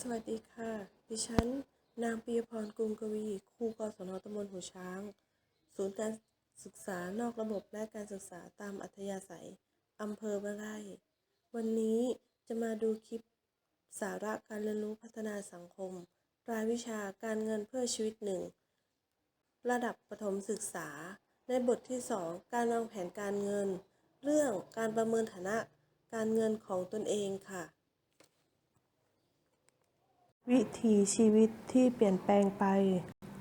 สวัสดีค่ะ ดิฉัน นางปียพรกรุงกวี ครูกศนตำบลหูช้าง ศูนย์การศึกษานอกระบบและการศึกษาตามอัธยาศัย อำเภอบ้านไร่วันนี้จะมาดูคลิปสาระการเรียนรู้พัฒนาสังคม รายวิชาการเงินเพื่อชีวิตหนึ่ง ระดับประถมศึกษา ในบทที่ 2 การวางแผนการเงิน เรื่องการประเมินฐานะการเงินของตนเองค่ะ วิถีชีวิตที่เปลี่ยนแปลงไป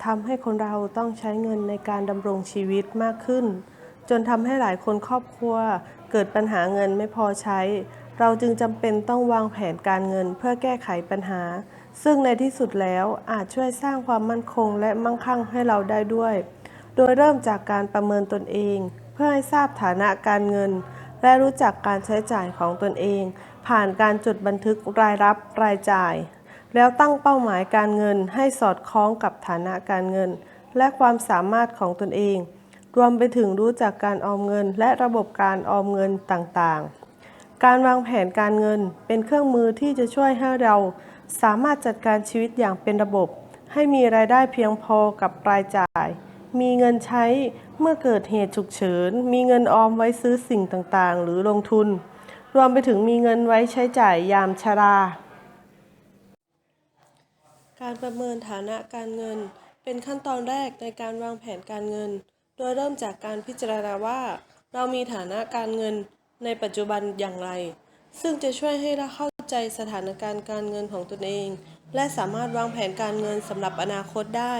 ทำให้คนเราต้องใช้เงินในการดำรงชีวิตมากขึ้น จนทำให้หลายคนครอบครัว เกิดปัญหาเงินไม่พอใช้ เราจึงจำเป็นต้องวางแผนการเงินเพื่อแก้ไขปัญหา ซึ่งในที่สุดแล้วอาจช่วยสร้างความมั่นคงและมั่งคั่งให้เราได้ด้วย โดยเริ่มจากการประเมินตนเอง เพื่อให้ทราบฐานะการเงิน และรู้จักการใช้จ่ายของตนเอง ผ่านการจดบันทึกรายรับรายจ่าย แล้วตั้งเป้าหมายการเงินให้สอดคล้องกับฐานะการเงิน และความสามารถของตนเอง รวมไปถึงรู้จักการออมเงิน และระบบการออมเงินต่างๆ การวางแผนการเงินเป็นเครื่องมือที่จะช่วยให้เรา สามารถจัดการชีวิตอย่างเป็นระบบ ให้มีรายได้เพียงพอกับรายจ่าย มีเงินใช้เมื่อเกิดเหตุฉุกเฉิน มีเงินออมไว้ซื้อสิ่งต่างๆ หรือลงทุน รวมไปถึงมีเงินไว้ใช้จ่ายยามชรา การประเมินฐานะการเงิน เป็นขั้นตอนแรกในการวางแผนการเงิน โดยเริ่มจากการพิจารณาว่า เรามีฐานะการเงินในปัจจุบันอย่างไร ซึ่งจะช่วยให้เราเข้าใจสถานการณ์การเงินของตนเอง และสามารถวางแผนการเงินสำหรับอนาคตได้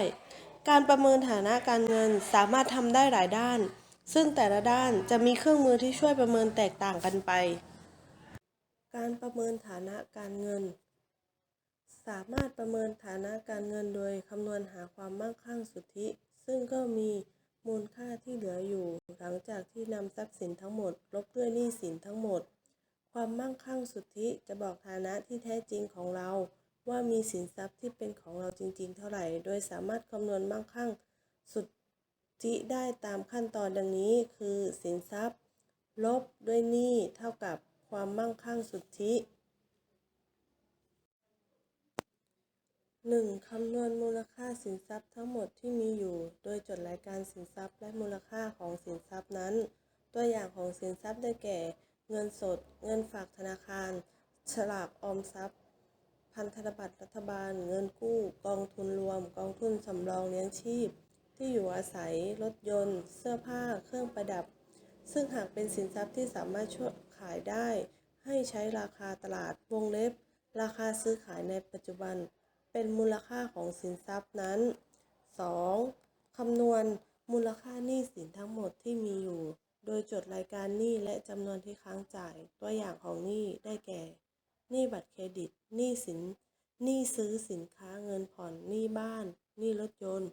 การประเมินฐานะการเงินสามารถทำได้หลายด้าน ซึ่งแต่ละด้านจะมีเครื่องมือที่ช่วยประเมินแตกต่างกันไป การประเมินฐานะการเงิน สามารถประเมินฐานะการเงินโดยคำนวณหาความมั่งคั่งสุทธิ ซึ่งก็มีมูลค่าที่เหลืออยู่ หลังจากที่นำทรัพย์สินทั้งหมด ลบด้วยหนี้สินทั้งหมด ความมั่งคั่งสุทธิจะบอกฐานะที่แท้จริงของเรา ว่ามีสินทรัพย์ที่เป็นของเราจริง ๆ เท่าไหร่ โดยสามารถคำนวณมั่งคั่งสุทธิได้ตามขั้นตอนดังนี้ คือสินทรัพย์ ลบด้วยหนี้เท่ากับความมั่งคั่งสุทธิ 1. คำนวณมูลค่าสินทรัพย์ทั้งหมดที่มีอยู่ โดยจดรายการสินทรัพย์และมูลค่าของสินทรัพย์นั้น ตัวอย่างของสินทรัพย์ได้แก่ เงินสด เงินฝากธนาคาร ฉลากออมทรัพย์ พันธบัตรรัฐบาล เงินกู้ กองทุนรวม กองทุนสำรองเลี้ยงชีพ ที่อยู่อาศัย รถยนต์ เสื้อผ้า เครื่องประดับ ซึ่งหากเป็นสินทรัพย์ที่สามารถช่วยขายได้ ให้ใช้ราคาตลาดวงเล็บ ราคาซื้อขายในปัจจุบัน เป็นมูลค่าของสินทรัพย์นั้น 2. คำนวณมูลค่าหนี้สินทั้งหมดที่มีอยู่ โดยจดรายการหนี้และจำนวนที่ค้างจ่ายตัวอย่างของหนี้ได้แก่หนี้บัตรเครดิตหนี้สินหนี้ซื้อสินค้าเงินผ่อนหนี้บ้านหนี้รถยนต์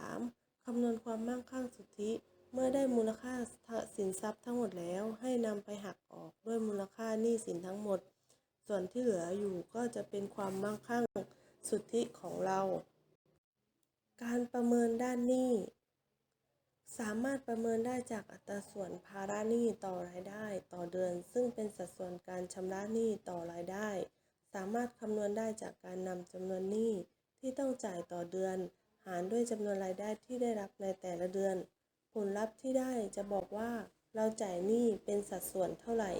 3. คำนวณความมั่งคั่งสุทธิ เมื่อได้มูลค่าสินทรัพย์ทั้งหมดแล้ว ให้นำไปหักออกด้วยมูลค่าหนี้สินทั้งหมด ส่วนที่เหลืออยู่ก็จะเป็นความมั่งคั่ง สุทธิของเรา การประเมินด้านหนี้ สามารถประเมินได้จากอัตราส่วนภาระหนี้ต่อรายได้ต่อเดือน ซึ่งเป็นสัดส่วนการชำระหนี้ต่อรายได้ สามารถคำนวณได้จากการนำจำนวนหนี้ที่ต้องจ่ายต่อเดือน หารด้วยจำนวนรายได้ที่ได้รับในแต่ละเดือน ผลลัพธ์ที่ได้จะบอกว่าเราจ่ายหนี้เป็นสัดส่วนเท่าไหร่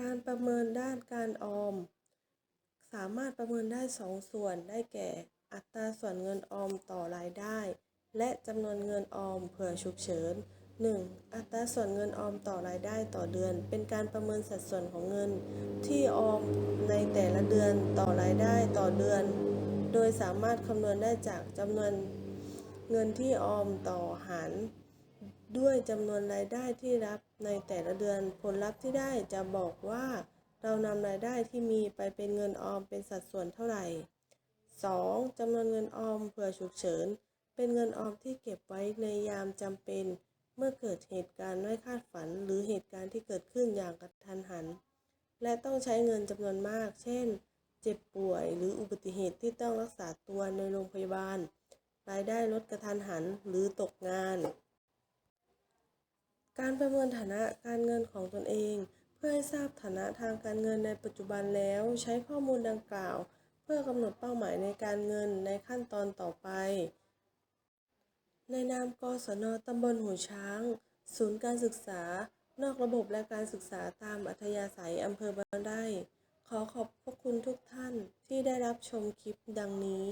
การประเมินด้านการออม สามารถประเมินได้สองส่วนได้แก่ อัตราส่วนเงินออมต่อรายได้ และจำนวนเงินออมเผื่อฉุกเฉิน 1. อัตราส่วนเงินออมต่อรายได้ต่อเดือน เป็นการประเมินสัดส่วนของเงิน ที่ออมในแต่ละเดือนต่อรายได้ต่อเดือน โดยสามารถคำนวณได้จากจำนวนเงินที่ออมต่อหารด้วยจำนวนรายได้ที่รับในแต่ละเดือนผลลัพธ์ที่ได้จะบอกว่า เรานำรายได้ที่มีไปเป็นเงินออมเป็นสัดส่วนเท่าไหร่ 2. จำนวนเงินออมเผื่อฉุกเฉิน เป็นเงินออมที่เก็บไว้ในยามจำเป็น เมื่อเกิดเหตุการณ์ไม่คาดฝัน หรือเหตุการณ์ที่เกิดขึ้นอย่างกระทันหัน และต้องใช้เงินจำนวนมาก เช่น เจ็บป่วยหรืออุบัติเหตุที่ต้องรักษาตัวในโรงพยาบาล รายได้ลดกระทันหันหรือตกงาน การประเมินฐานะการเงินของตนเอง พื่อให้ทราบฐานะทางการเงินในปัจจุบันแล้ว ใช้ข้อมูลดังกล่าว เพื่อกำหนดเป้าหมายในการเงินในขั้นตอนต่อไป ในนามกศนตำบลหูช้าง ศูนย์การศึกษา นอกระบบและการศึกษาตามอัธยาศัยอำเภอบางไร่ขอขอบพระคุณทุกท่านที่ได้รับชมคลิปดังนี้